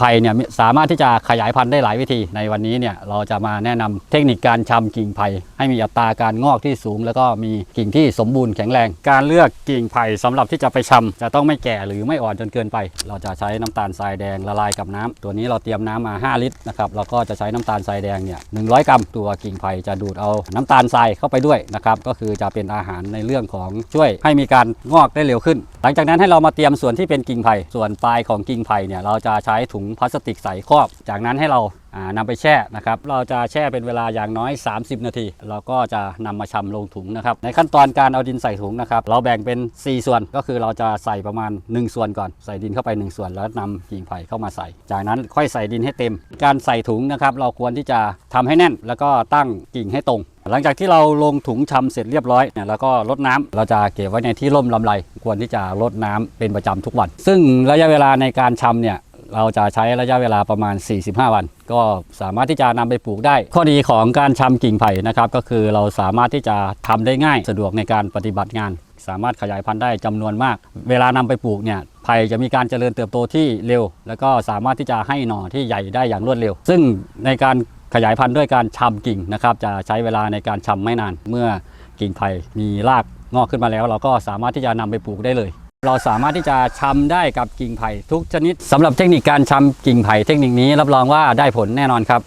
ไผ่เนี่ยสามารถที่จะขยายพันธุ์ได้หลายวิธี ในวันนี้เนี่ยเราจะมาแนะนำเทคนิคการชำกิ่งไผ่ให้มีอัตราการงอกที่สูง แล้วก็มีกิ่งที่สมบูรณ์แข็งแรง การเลือกกิ่งไผ่สำหรับที่จะไปชำจะต้องไม่แก่หรือไม่อ่อนจนเกินไป เราจะใช้น้ำตาลทรายแดงละลายกับน้ำตัวนี้เราเตรียมน้ำมา 5 ลิตรนะครับเราก็จะใช้น้ำตาลทรายแดงเนี่ย100กรัมตัวกิ่งไผ่จะดูดเอาน้ำตาลทรายเข้าไปด้วยนะครับก็คือจะเป็นอาหารในเรื่องของช่วย ให้มีการงอกได้เร็วขึ้น หลังจากนั้นให้เรามาเตรียมส่วนที่เป็นกิ่งไผ่ส่วนปลายของกิ่งไผ่เนี่ยเราจะใช้ถุงพลาสติกใสครอบ จากนั้นให้เราอ่านำไปแช่นะครับ เราจะแช่เป็นเวลาอย่างน้อย 30 นาที เราก็จะนำมาชำลงถุงนะครับ ในขั้นตอนการเอาดินใส่ถุงนะครับ เราแบ่งเป็น 4 ส่วน ก็คือเราจะใส่ประมาณ 1 ส่วนก่อน ใส่ดินเข้าไป 1 ส่วน แล้วนำกิ่งไผ่เข้ามาใส่ จากนั้นค่อยใส่ดินให้เต็ม การใส่ถุงนะครับ เราควรที่จะทำให้แน่น แล้วก็ตั้งกิ่งให้ตรง หลังจากที่เราลงถุงชำเสร็จเรียบร้อยเนี่ยแล้วก็ลดน้ำเราจะเก็บไว้ในที่ร่มลำไร ควรที่จะลดน้ำเป็นประจำทุกวัน ซึ่งระยะเวลาในการชำเนี่ย เราจะใช้ระยะเวลาประมาณ 45 วัน ก็สามารถที่จะนำไปปลูกได้ ข้อดีของการชำกิ่งไผ่นะครับ ก็คือเราสามารถที่จะทำได้ง่าย สะดวกในการปฏิบัติงาน สามารถขยายพันธุ์ได้จำนวนมาก เวลานำไปปลูกเนี่ยไผ่จะมีการเจริญเติบโตที่เร็ว แล้วก็สามารถที่จะให้หน่อที่ใหญ่ได้อย่างรวดเร็ว ซึ่งในการขยายพันธุ์ด้วยการชำกิ่งนะครับ จะใช้เวลาในการชำไม่นาน เมื่อกิ่งไผ่มีรากงอกขึ้นมาแล้ว เราก็สามารถที่จะนำไปปลูกได้เลย เราสามารถที่จะชำได้กับกิ่งไผ่ทุกชนิดสำหรับเทคนิคการชำกิ่งไผ่เทคนิคนี้รับรองว่าได้ผลแน่นอนครับ